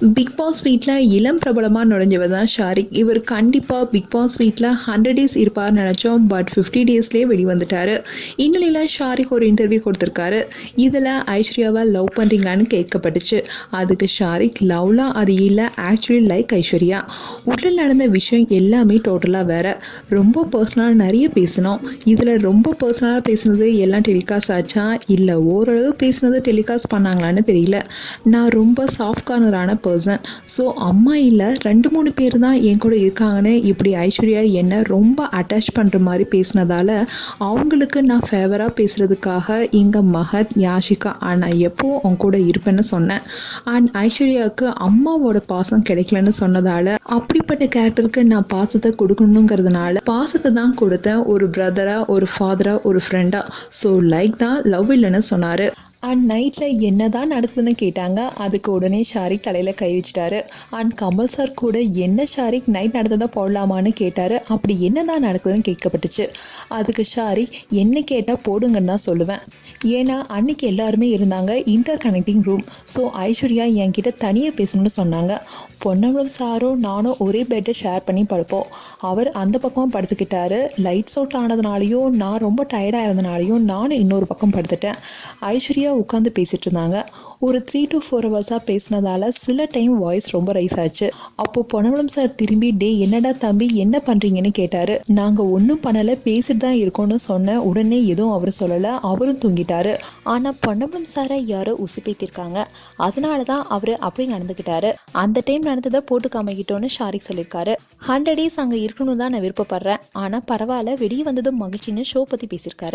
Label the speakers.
Speaker 1: Big Boss வீட்டில் இளம் பிரபலமாக நுழைஞ்சவர் தான் ஷாரிக். இவர் கண்டிப்பாக பிக் பாஸ் வீட்டில் ஹண்ட்ரட் டேஸ் இருப்பார் நினச்சோம் பட் ஃபிஃப்டி டேஸ்லேயே வெளிவந்துட்டார். இந்நிலையில் ஷாரிக் ஒரு இன்டர்வியூ கொடுத்துருக்காரு. இதில் ஐஸ்வர்யாவை லவ் பண்ணுறீங்களான்னு கேட்கப்பட்டுச்சு. அதுக்கு ஷாரிக் லவ்லாம் அது இல்லை ஆக்சுவலி லைக் ஐஸ்வர்யா. உடலில் நடந்த விஷயம் எல்லாமே டோட்டலாக வேறு. ரொம்ப பர்சனலாக நிறைய பேசினோம். இதில் ரொம்ப பர்சனலாக பேசினது எல்லாம் டெலிகாஸ்ட் ஆச்சா? இல்லை ஓரளவு பேசினது டெலிகாஸ்ட் பண்ணாங்களான்னு தெரியல. நான் ரொம்ப சாஃப்ட் கார்னரான பர்சன் ஸோ அம்மா இல்லை ரெண்டு மூணு பேர் தான் என் கூட இருக்காங்கன்னு இப்படி ஐஸ்வர்யா என்னை ரொம்ப அட்டாச் பண்ணுற மாதிரி பேசினதால அவங்களுக்கு நான் ஃபேவராக பேசுகிறதுக்காக இங்கே மகத் யாஷிகா நான் எப்போவும் அவங்க கூட இருப்பேன்னு சொன்னேன். அண்ட் ஐஸ்வர்யாவுக்கு அம்மாவோட பாசம் கிடைக்கலன்னு சொன்னதால அப்படிப்பட்ட கேரக்டருக்கு நான் பாசத்தை கொடுக்கணுங்கிறதுனால பாசத்தை தான் கொடுத்தேன். ஒரு பிரதராக ஒரு ஃபாதராக ஒரு ஃப்ரெண்டாக ஸோ லைக் தான் லவ் இல்லைன்னு சொன்னார். அண்ட் நைட்டில் என்ன தான் நடக்குதுன்னு கேட்டாங்க அதுக்கு உடனே ஷாரிக் தலையில் கை வச்சிட்டாரு. அண்ட் கமல் சார் கூட என்ன ஷாரிக் நைட் நடந்ததை போடலாமான்னு கேட்டார். அப்படி என்ன தான் நடக்குதுன்னு கேட்கப்பட்டுச்சு. அதுக்கு ஷாரிக் என்ன கேட்டால் போடுங்கன்னு தான் சொல்லுவேன். ஏன்னா அன்னைக்கு எல்லாருமே இருந்தாங்க interconnecting room so Aishwarya என்கிட்ட தனியாக பேசணும்னு சொன்னாங்க. பொன்னம்பலம் சாரும் நானும் ஒரே பெட்டை ஷேர் பண்ணி படுப்போம். அவர் அந்த பக்கமாக படுத்துக்கிட்டாரு. லைட்ஸ் அவுட் ஆனதுனாலையும் நான் ரொம்ப டயர்டாக இருந்தனாலையும் நானும் இன்னொரு பக்கம் படுத்துட்டேன். ஐஸ்வர்யா உட்காந்து பேசிட்டு இருந்தாங்க. ஒரு த்ரீ டு ஃபோர் ஹவர்ஸாக பேசினதால சில டைம் வாய்ஸ் ரொம்ப ரைஸ் ஆச்சு. அப்போது பொன்னவளம் சார் திரும்பி டே என்னடா தம்பி என்ன பண்ணுறீங்கன்னு கேட்டார். நாங்கள் ஒன்றும் பண்ணலை பேசிட்டு தான் இருக்கோம்னு சொன்ன உடனே எதுவும் அவர் சொல்லலை அவரும் தூங்கிட்டாரு.
Speaker 2: ஆனால் பொன்னவளம் சாரை யாரோ உசுப்பேத்திருக்காங்க அதனால தான் அவர் அப்படி நடந்துக்கிட்டாரு. அந்த டைம் நடந்ததை போட்டு காமிக்கிட்டோன்னு ஷாரிக் சொல்லியிருக்காரு. ஹண்ட்ரட் டேஸ் அங்கே இருக்கணும் தான் நான் விருப்பப்படுறேன். ஆனால் பரவாயில்ல வெளியே வந்ததும் மகிழ்ச்சின்னு ஷோ பற்றி பேசியிருக்காரு.